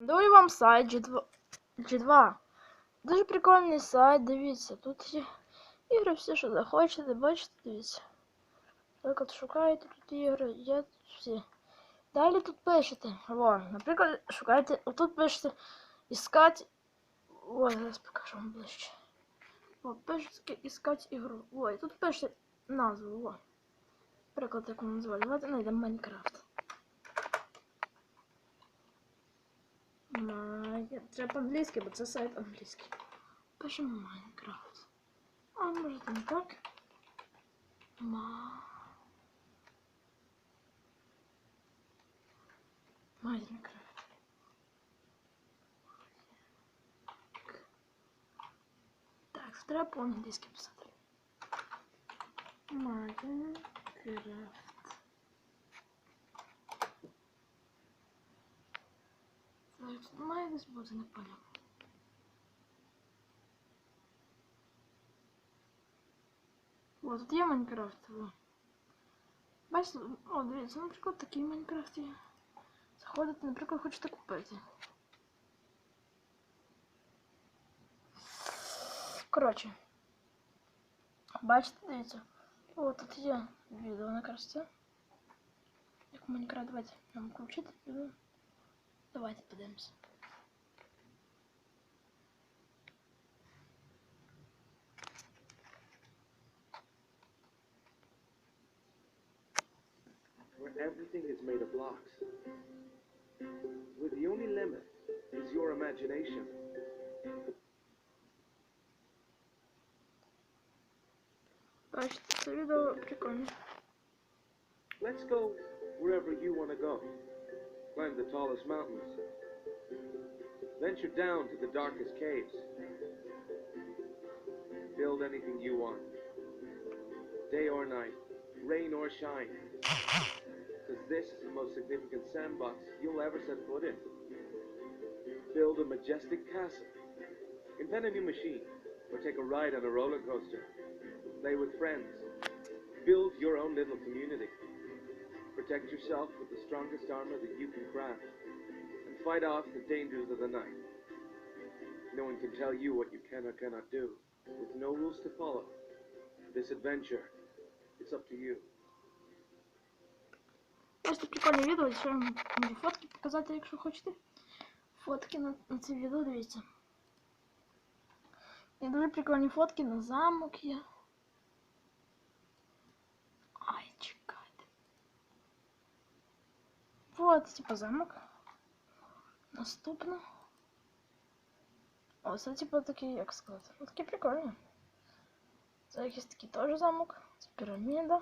Даю вам сайт G2. G2. Дуже прикольний сайт, дивіться. Тут є ігри всі, що захочете, бачите, дивіться. Так от шукаєте тут ігри, є тут всі. Далі тут пишете. Во, наприклад, шукаєте, отут пишете іскати. Ой, зараз покажу вам ближче. О, пишете іскати ігру. Ой, тут пишете назву. Во. Приклад, як воно називається. Давайте знайдемо Майнкрафт. Май... Треба по-англійськи, бо це сайт англійський. Пишемо Майнкрафт. А може не так? Ма... Майнкрафт. Так, треба по-англійськи писати. Майнкрафт. тут має десь бути, не понял. О, тут є Майнкрафт. Во. Бачите, о, дивіться, наприклад, такий Майнкрафт є. Заходите, наприклад, хочете купити. Коротше. Бачите, дивіться. О, тут є відео на карті. Як Майнкрафт, давайте я вам включити відео. Давайте подивимося. Everything is made of blocks. With the only limit is your imagination. Let's go wherever you want to go. Climb the tallest mountains. Venture down to the darkest caves. Build anything you want. Day or night, rain or shine. Because this is the most significant sandbox you'll ever set foot in. Build a majestic castle. Invent a new machine. Or take a ride on a roller coaster. Play with friends. Build your own little community. Protect yourself with the strongest armor that you can craft. And fight off the dangers of the night. No one can tell you what you can or cannot do. With no rules to follow. This adventure, it's up to you. Бачите, прикольне відео, ще вам можу фотки показати, якщо хочете. Фотки на, на це відео, дивіться. І дуже прикольні фотки на замок є. Ай, чекайте. Вот, типа замок. Наступно. О, це типа такий, як сказати. Ну, такий прикольний. Це якийсь такий теж замок. Це піраміда.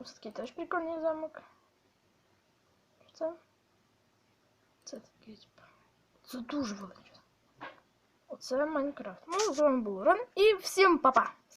Ось такий теж прикольний замок. Це. Це такий, типа. Це дуже величезно. Оце Майнкрафт. Ну, з вами був Рон. І всім па-па!